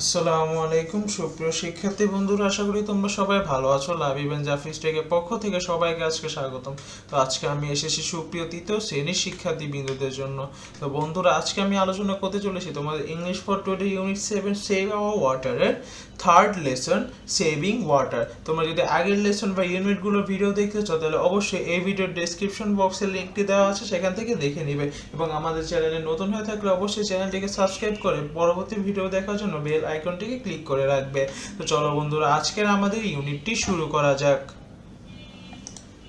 আসসালামু আলাইকুম, সুপ্রিয় শিক্ষার্থী বন্ধুরা, আশা করি তোমরা সবাই ভালো আছো। লাভিবেন জাফিস টেকের পক্ষ থেকে সবাইকে আজকে স্বাগতম। তো আজকে আমি এসেছি সুপ্রিয় তৃতীয় শ্রেণির শিক্ষার্থী বিন্দুদের জন্য। তো বন্ধুরা, আজকে আমি আলোচনা করতে চলেছি তোমাদের English for today unit seven save our ওয়াটারের third lesson saving water তোমরা যদি আগের লেসন বা ইউনিটগুলো ভিডিও দেখতে চাও, তাহলে অবশ্যই এই ভিডিওর ডেসক্রিপশন বক্সে লিঙ্কটি দেওয়া আছে, সেখান থেকে দেখে নিবে। এবং আমাদের চ্যানেলে নতুন হয়ে থাকলে অবশ্যই চ্যানেলটিকে সাবস্ক্রাইব করে পরবর্তী ভিডিও দেখার জন্য বেল আইকনটিকে ক্লিক করে রাখবে। তো চলো বন্ধুরা, আজকের আমাদের ইউনিটটি শুরু করা যাক।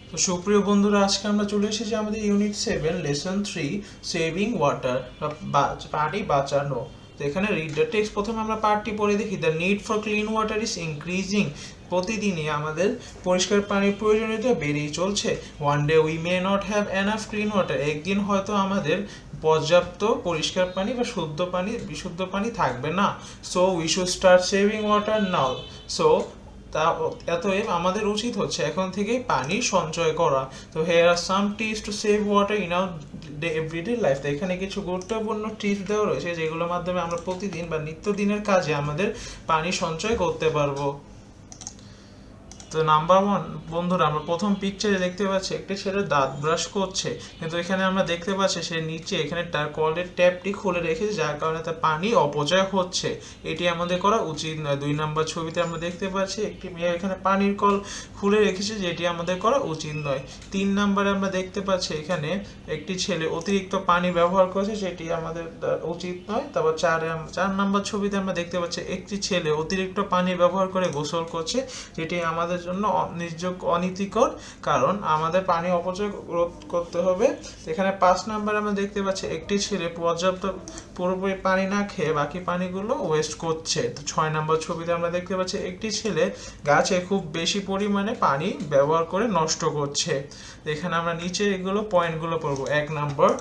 তো সুপ্রিয় বন্ধুরা, আজকে আমরা চলে এসেছি আমাদের unit seven lesson three saving water বা পানি বাঁচানো। তো এখানে রিডার টেক্সট প্রথমে আমরা পার্টটি পড়ে দেখি the need for clean water is increasing প্রতিদিনই আমাদের পরিষ্কার পানির প্রয়োজনীয়তা বেড়েই চলছে। One day we may not have enough clean water একদিন হয়তো আমাদের পর্যাপ্ত পরিষ্কার পানি বা শুদ্ধ পানি, বিশুদ্ধ পানি থাকবে না। So we should start saving water now so তা এতএব আমাদের উচিত হচ্ছে এখন থেকেই পানি সঞ্চয় করা। তো here are some tips to save water in our everyday life তো এখানে কিছু গুরুত্বপূর্ণ টিপস দেওয়া রয়েছে যেগুলোর মাধ্যমে আমরা প্রতিদিন বা নিত্যদিনের কাজে আমাদের পানি সঞ্চয় করতে পারব। তো নাম্বার ওয়ান বন্ধুরা, আমরা প্রথম পিকচারে দেখতে পাচ্ছি একটি ছেলে দাঁত ব্রাশ করছে। কিন্তু এখানে আমরা দেখতে পাচ্ছি সে নিচে এখানে কলের ট্যাপটি খুলে রেখেছে, যার কারণে তার পানি অপচয় হচ্ছে। এটি আমাদের করা উচিত নয়। দুই নাম্বার ছবিতে আমরা দেখতে পাচ্ছি একটি মেয়ে এখানে পানির কল খুলে রেখেছে, যেটি আমাদের করা উচিত নয়। তিন নাম্বারে আমরা দেখতে পাচ্ছি এখানে একটি ছেলে অতিরিক্ত পানি ব্যবহার করেছে, যেটি আমাদের উচিত নয়। তারপর চার চার নাম্বার ছবিতে আমরা দেখতে পাচ্ছি একটি ছেলে অতিরিক্ত পানি ব্যবহার করে গোসল করছে, যেটি আমাদের জন্য নির্যোগ অনীতিকর, কারণ আমাদের পানি অপচয় রোধ করতে হবে। এখানে পাঁচ নাম্বারে আমরা দেখতে পাচ্ছি, একটি ছেলে পর্যাপ্ত পুরোপুরি পানি না খেয়ে বাকি পানিগুলো ওয়েস্ট করছে। তো ছয় নাম্বার ছবিতে আমরা দেখতে পাচ্ছি, একটি ছেলে গাছে খুব বেশি পরিমাণে পানি ব্যবহার করে নষ্ট করছে। এখানে আমরা নিচে এগুলো পয়েন্টগুলো পড়ব। এক number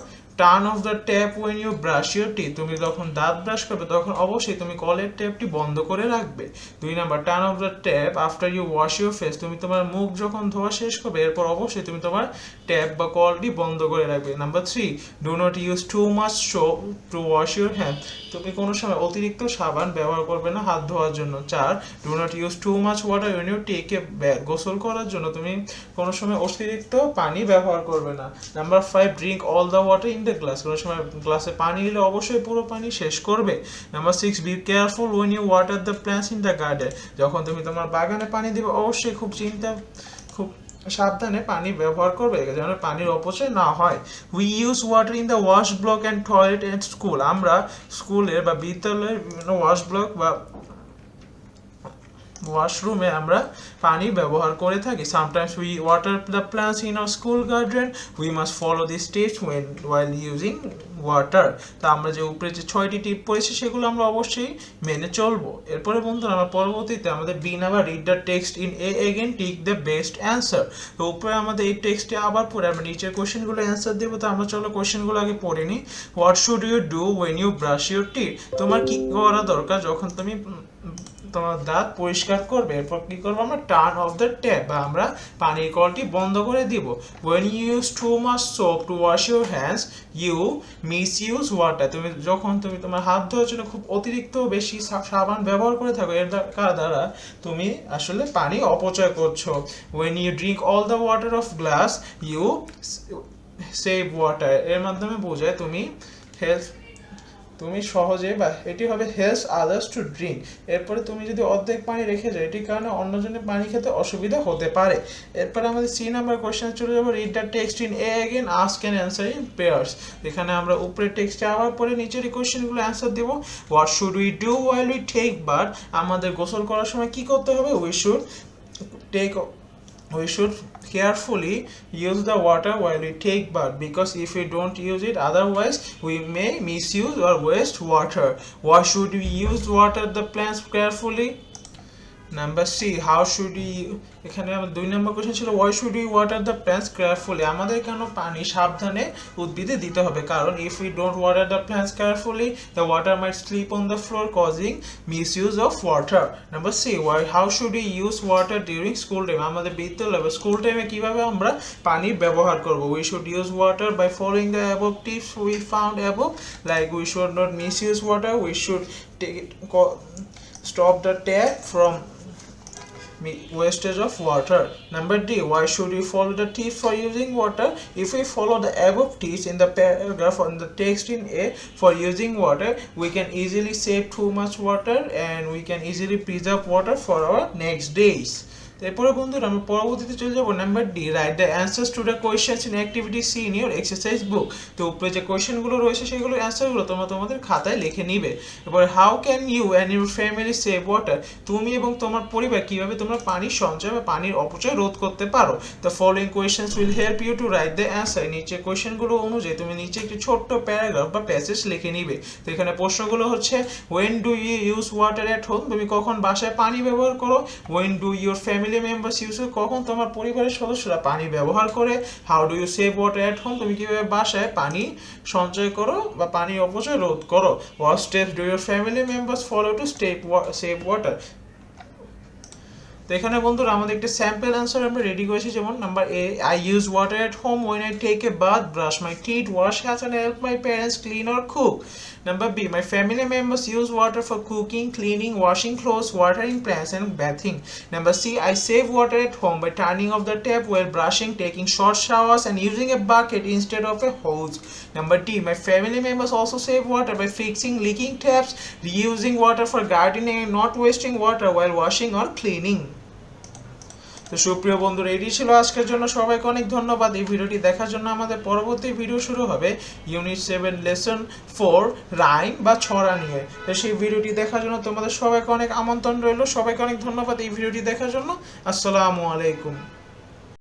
turn off the tap when you brush your teeth তুমি যখন দাঁত ব্রাশ করবে, তখন অবশ্যই তুমি কলের ট্যাপটি বন্ধ করে রাখবে। দুই number turn off the tap after you wash your face তুমি তোমার মুখ যখন ধোয়া শেষ করবে, এরপর অবশ্যই তুমি তোমার ট্যাপ বা কলটি বন্ধ করে রাখবে। Number three do not use too much soap to wash your hand তুমি কোনো সময় অতিরিক্ত সাবান ব্যবহার করবে না হাত ধোয়ার জন্য। চার do not use too much water when you take a bath গোসল করার জন্য তুমি কোনো সময় অতিরিক্ত পানি ব্যবহার করবে না। Number five drink all the water in the glass কোনো সময় গ্লাসে পানি নিলে অবশ্যই পুরো পানি শেষ করবে। Number six be careful when you water the plants in the garden যখন তুমি তোমার বাগানে পানি দিবে, অবশ্যই খুব চিন্তা, খুব সাবধানে পানি ব্যবহার করবে, যেন পানির অপচয় না হয়। We use water in the wash block and toilet and school আমরা স্কুলের বা বিদ্যালয়ের ওয়াশ ব্লক বা ওয়াশরুমে আমরা পানি ব্যবহার করে থাকি। Sometimes we water the plants in our school garden we must follow the steps when while using water তা আমরা যে উপরে যে ছয়টি টিপ পড়েছি, সেগুলো আমরা অবশ্যই মেনে চলবো। এরপরে বন্ধুরা, আমরা পরবর্তীতে আমাদের B number read the text in A again tick the best answer তো উপরে আমাদের এই টেক্সটে আবার পড়ে আমরা নিচের কোশ্চেনগুলো অ্যান্সার দেবো। তো আমরা চলো কোশ্চেনগুলো আগে পড়ে নিই। What should you do when you brush your teeth তোমার কী করা দরকার? যখন তুমি তোমার দাঁত পরিষ্কার করবে, এরপর কি করব আমরা? টার্ন অফ দ্য ট্যাপ বা আমরা পানির কলটি বন্ধ করে দিব। When you use too much soap to wash your hands you misuse water তুমি যখন তুমি তোমার হাত ধোয়ার জন্য খুব অতিরিক্ত বেশি সাবান ব্যবহার করে থাকো, এর দ্বা- দ্বারা তুমি আসলে পানি অপচয় করছ। When you drink all the water of glass you save water এর মাধ্যমে বোঝায় তুমি হেলথ তুমি সহজে বা এটি হবে হেল্পস আদার্স টু ড্রিঙ্ক এরপরে তুমি যদি অর্ধেক পানি রেখে যাও, এটির কারণে অন্যজনের পানি খেতে অসুবিধা হতে পারে। এরপরে আমাদের সি নাম্বার কোয়েশ্চেন চলে যাব read the text in a again ask and answer in pairs এখানে আমরা উপরে টেক্সটে আবার পরে নিচের এই কোয়েশ্চেনগুলো অ্যান্সার দেবো। What should we do while we take bath আমাদের গোসল করার সময় কি করতে হবে? We should take we should carefully use the water while we take bath because if we don't use it otherwise we may misuse or waste water. Why should we use water the plants carefully number C how should you এখানে আমার দুই নম্বর question ছিল why should you water the plants carefully আমাদের কেন পানি সাবধানে উদ্ভিদে দিতে হবে? কারণ if you don't water the plants carefully the water might slip on the floor causing misuse of water number C why how should you use water during school time আমাদের বিদ্যালয় বা স্কুল টাইমে কীভাবে আমরা পানি ব্যবহার করব? We should use water by following the above tips we found above like we should not misuse water we should take the tap from me- wastage of water. Number D. Why should we follow the tips for using water? If we follow the above tips in the paragraph on the text in A for using water, we can easily save too much water and we can easily preserve water for our next days. এরপরে বন্ধুরা আমরা পরবর্তীতে চলে যাব number D write the answers to the questions in activity C in your exercise book তো উপরে যে কোয়েশ্চেনগুলো রয়েছে সেগুলোর অ্যান্সারগুলো তোমরা তোমাদের খাতায় লিখে নিবে। এবার how can you and your family save water তুমি এবং তোমার পরিবার কীভাবে তোমরা পানির সঞ্চয় বা পানির অপচয় রোধ করতে পারো? The following questions will help you to write the answer নিচে কোয়েশ্চেনগুলো অনুযায়ী তুমি নিচে একটি ছোট্ট প্যারাগ্রাফ বা প্যাসেজ লিখে নিবে। তো এখানে প্রশ্নগুলো হচ্ছে when do you use water at home তুমি কখন বাসায় পানি ব্যবহার করো? When do your family members use কখন তোমার পরিবারের সদস্যরা পানি ব্যবহার করে। How do you save water at home তুমি কীভাবে বাসায় পানি সঞ্চয় করো বা পানি অপচয় রোধ করো? What steps do your family members follow to step save water তো এখানে বন্ধুরা আমাদের একটা স্যাম্পল অ্যান্সার আমরা রেডি করেছি যেমন number A I use water at home when I take a bath brush my teeth wash hands and help my parents clean or cook Number B, my family members use water for cooking, cleaning, washing clothes, watering plants, and bathing. Number C, I save water at home by turning off the tap while brushing, taking short showers, and using a bucket instead of a hose. Number D, my family members also save water by fixing leaking taps, reusing water for gardening, and not wasting water while washing or cleaning. তো সুপ্রিয় বন্ধুরা, এটি ছিল আজকের জন্য। সবাইকে অনেক ধন্যবাদ। এই ভিডিওটি দেখার জন্য আমাদের পরবর্তী ভিডিও শুরু হবে unit seven lesson four rhyme বা ছড়া নিয়ে। তো সেই ভিডিওটি দেখার জন্য তোমাদের সবাইকে অনেক আমন্ত্রণ রইল। সবাইকে অনেক ধন্যবাদ এই ভিডিওটি দেখার জন্য। আসসালামু আলাইকুম।